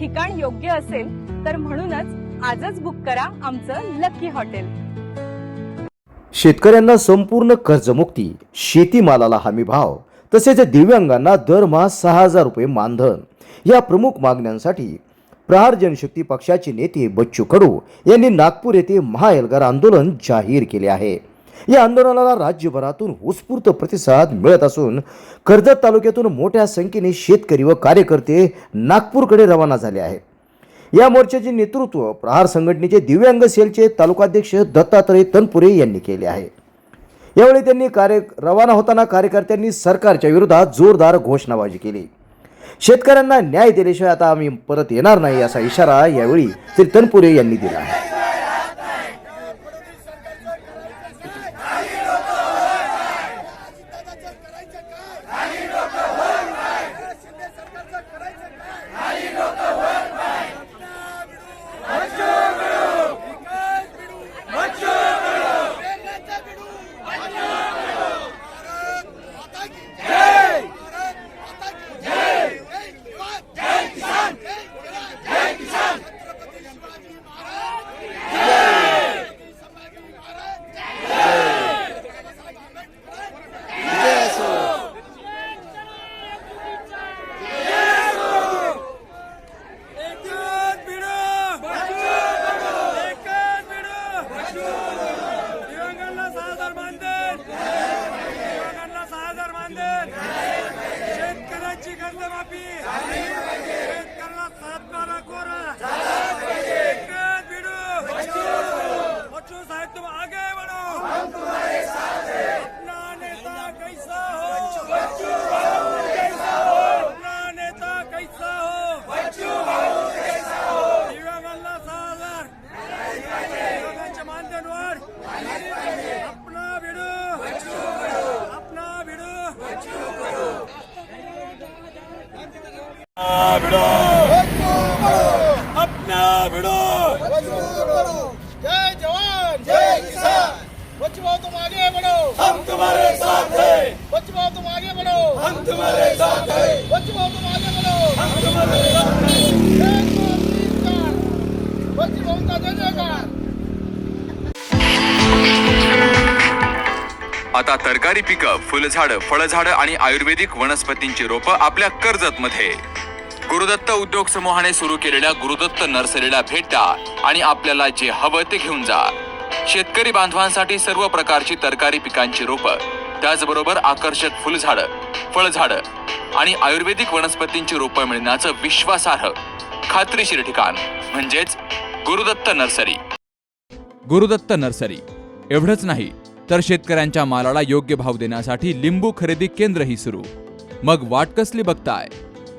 ठिकाण योग्य असेल तर म्हणूनच आजच बुक करा आमचं लकी हॉटेल शेतकऱ्यांना संपूर्ण कर्जमुक्ती शेतीमालाला हमी भाव तसेच दिव्यांगांना दरमहा सहा हजार रुपये मानधन. या प्रमुख मागण्यांसाठी प्रहार जनशक्ती पक्षाचे नेते बच्चू कडू यांनी नागपूर येथे महाएल्गार आंदोलन जाहीर केले आहे. या आंदोलनाला राज्यभरातून उत्स्फूर्त प्रतिसाद मिळत असून कर्जत तालुक्यातून मोठ्या संख्येने शेतकरी व कार्यकर्ते नागपूरकडे रवाना झाले आहेत. या मोर्चाचे नेतृत्व प्रहार संघटनेचे दिव्यांग सेलचे तालुकाध्यक्ष दत्तात्रय तनपुरे यांनी केले आहे. यावेळी त्यांनी कार्य रवाना होताना कार्यकर्त्यांनी सरकारच्या विरोधात जोरदार घोषणाबाजी केली. शेतकऱ्यांना न्याय दिल्याशिवाय आता आम्ही परत येणार नाही असा इशारा यावेळी श्री तनपुरे यांनी दिला आहे. कर्जमाफी शेतकऱ्याला सात बारा कोरा एकच भिडो बच्चू साहेब तुम आगे बढ़ो अपना नेता कैसा हो अपना नेता कैसा हो दिव्यांगांना सहा हजार दिव्यांगांच्या मानधन वाढ अपना भिडू अपना भिडू अपना जय जवान जय किसान तुम आगे बढ़ो हम तुम्हारे साथ हैं तुम आगे बढ़ो हम तुम्हारे साथ हैं तुम आगे बढ़ो हम तुम्हारे साथ हैं जय जयकार आता तरकारी पिकं फुलझाडं फळझाडं आणि आयुर्वेदिक वनस्पतींची रोपं आपल्या कर्जत मध्ये गुरुदत्त उद्योग समूहाने सुरू केलेल्या गुरुदत्त नर्सरीला भेट द्या आणि आपल्याला जे हवं ते घेऊन जा. शेतकरी बांधवांसाठी सर्व प्रकारची तरकारी पिकांची रोपं त्याचबरोबर आकर्षक फुलझाडं फळझाडं आणि आयुर्वेदिक वनस्पतींची रोपं मिळण्याचं विश्वासार्ह खात्रीशीर ठिकाण म्हणजेच गुरुदत्त नर्सरी. गुरुदत्त नर्सरी. एवढंच नाही तर शेतकऱ्यांच्या मालाला योग्य भाव देण्यासाठी लिंबू खरेदी केंद्रही सुरू. मग वाट कसली बघताय?